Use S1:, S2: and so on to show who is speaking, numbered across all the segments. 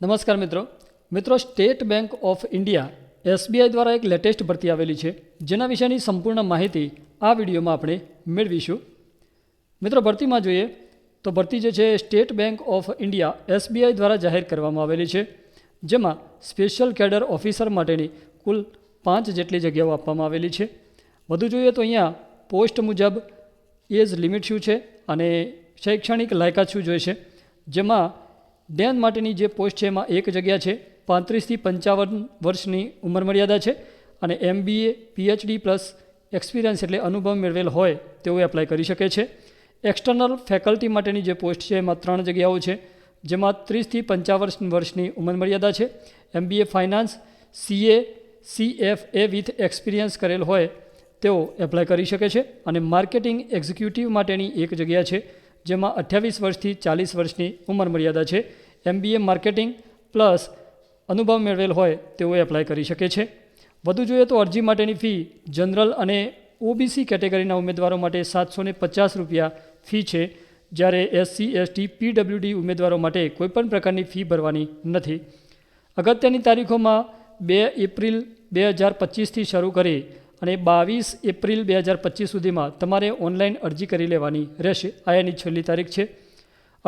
S1: નમસ્કાર મિત્રો. મિત્રો, State Bank of India, SBI દ્વારા એક લેટેસ્ટ ભરતી આવેલી છે, જેના વિશેની સંપૂર્ણ માહિતી આ વિડીયોમાં આપણે મેળવીશું. મિત્રો, ભરતીમાં જોઈએ તો ભરતી જે છે State Bank of India, SBI દ્વારા જાહેર કરવામાં આવેલી છે, જેમાં સ્પેશિયલ કેડર ઓફિસર માટેની કુલ પાંચ જેટલી જગ્યાઓ આપવામાં આવેલી છે. વધુ જોઈએ તો અહીંયા પોસ્ટ મુજબ એજ લિમિટ શું છે અને શૈક્ષણિક લાયકાત શું જોઈશે, જેમાં ડેન માટેની જે પોસ્ટ છે એમાં એક જગ્યા છે પાંત્રીસથી પંચાવન વર્ષની ઉંમર મર્યાદા છે અને એમબીએ, પીએચડી પ્લસ એક્સપિરિયન્સ એટલે અનુભવ મેળવેલ હોય તેઓ એપ્લાય કરી શકે છે. એક્સટર્નલ ફેકલ્ટી માટેની જે પોસ્ટ છે એમાં ત્રણ જગ્યાઓ છે, જેમાં ત્રીસથી પંચાવન વર્ષની ઉંમર મર્યાદા છે. MBA finance, CA CF A with experience કરેલ હોય તેઓ એપ્લાય કરી શકે છે અને માર્કેટિંગ એક્ઝિક્યુટિવ માટેની એક જગ્યા છે, જેમાં અઠ્યાવીસ વર્ષથી ચાલીસ વર્ષની ઉંમર મર્યાદા છે. એમબીએ માર્કેટિંગ પ્લસ અનુભવ મેળવેલ હોય તેઓ એપ્લાય કરી શકે છે. વધુ જોઈએ તો અરજી માટેની ફી જનરલ અને ઓબીસી કેટેગરીના ઉમેદવારો માટે સાતસો પચાસ રૂપિયા ફી છે. જ્યારે એસસી એસટી પીડબ્લ્યુડી ઉમેદવારો માટે કોઈપણ પ્રકારની ફી ભરવાની નથી. અગત્યની તારીખોમાં બે એપ્રિલ બે હજાર પચીસથી શરૂ કરી અને બાવીસ એપ્રિલ બે હજાર પચીસ સુધીમાં તમારે ઓનલાઈન અરજી કરી લેવાની રહેશે. આ એની છેલ્લી તારીખ છે.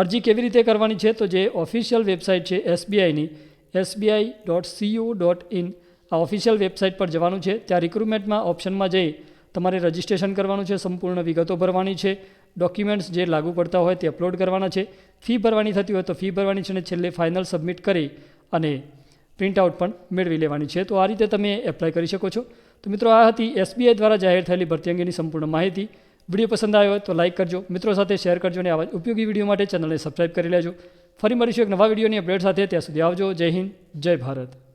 S1: અરજી કેવી રીતે કરવાની છે તો જે ઓફિશિયલ વેબસાઇટ છે એસબીઆઈની SBI dot co dot in આ ઓફિશિયલ વેબસાઇટ પર જવાનું છે. ત્યાં રિક્રુટમેન્ટમાં ઓપ્શનમાં જઈ તમારે રજિસ્ટ્રેશન કરવાનું છે, સંપૂર્ણ વિગતો ભરવાની છે. ડોક્યુમેન્ટ્સ જે લાગુ પડતા હોય તે અપલોડ કરવાના છે. ફી ભરવાની થતી હોય તો ફી ભરવાની છે અને છેલ્લે ફાઇનલ સબમિટ કરી અને પ્રિન્ટઆઉટ પણ મેળવી લેવાની છે. તો આ રીતે તમે એપ્લાય કરી શકો છો. તો મિત્રો, આ હતી એસબીઆઈ દ્વારા જાહેર થયેલી ભરતી અંગેની સંપૂર્ણ માહિતી. વીડિયો પસંદ આવ્યો તો લાઇક કરજો. મિત્રો સાથે શેર કરજો અને આવા ઉપયોગી વીડિયો માટે ચેનલને સબસ્ક્રાઇબ કરી લેજો. ફરી મળીશું એક નવા વિડીયોની અપડેટ સાથે. ત્યાં સુધી આવજો. જય હિન્દ. જય ભારત.